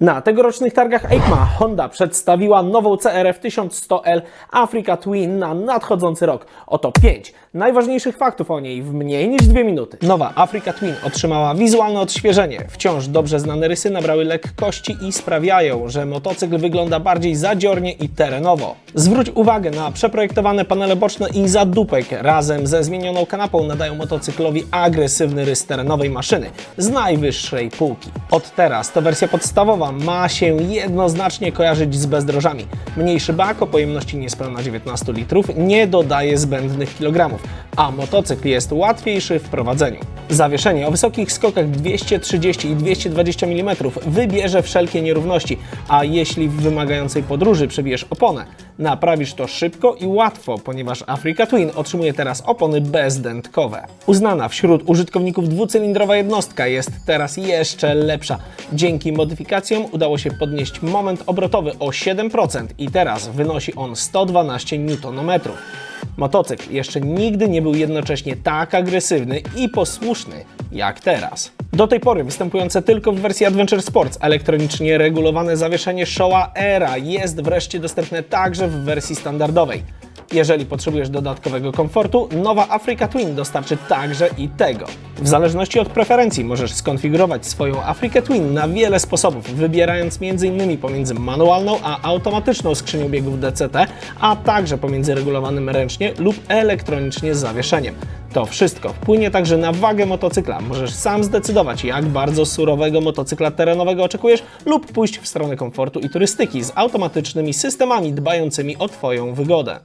Na tegorocznych targach EICMA Honda przedstawiła nową CRF 1100L Africa Twin na nadchodzący rok. Oto 5 najważniejszych faktów o niej w mniej niż 2 minuty. Nowa Africa Twin otrzymała wizualne odświeżenie. Wciąż dobrze znane rysy nabrały lekkości i sprawiają, że motocykl wygląda bardziej zadziornie i terenowo. Zwróć uwagę na przeprojektowane panele boczne i zadupek. Razem ze zmienioną kanapą nadają motocyklowi agresywny rys terenowej maszyny z najwyższej półki. Od teraz to wersja podstawowa ma się jednoznacznie kojarzyć z bezdrożami. Mniejszy bak o pojemności niespełna 19 litrów nie dodaje zbędnych kilogramów, a motocykl jest łatwiejszy w prowadzeniu. Zawieszenie o wysokich skokach 230 i 220 mm wybierze wszelkie nierówności, a jeśli w wymagającej podróży przebijesz oponę, naprawisz to szybko i łatwo, ponieważ Africa Twin otrzymuje teraz opony bezdętkowe. Uznana wśród użytkowników dwucylindrowa jednostka jest teraz jeszcze lepsza. Dzięki modyfikacjom udało się podnieść moment obrotowy o 7% i teraz wynosi on 112 Nm. Motocykl jeszcze nigdy nie był jednocześnie tak agresywny i posłuszny jak teraz. Do tej pory występujące tylko w wersji Adventure Sports elektronicznie regulowane zawieszenie Showa Era jest wreszcie dostępne także w wersji standardowej. Jeżeli potrzebujesz dodatkowego komfortu, nowa Africa Twin dostarczy także i tego. W zależności od preferencji możesz skonfigurować swoją Africa Twin na wiele sposobów, wybierając m.in. pomiędzy manualną a automatyczną skrzynią biegów DCT, a także pomiędzy regulowanym ręcznie lub elektronicznie zawieszeniem. To wszystko wpłynie także na wagę motocykla. Możesz sam zdecydować, jak bardzo surowego motocykla terenowego oczekujesz, lub pójść w stronę komfortu i turystyki z automatycznymi systemami dbającymi o Twoją wygodę.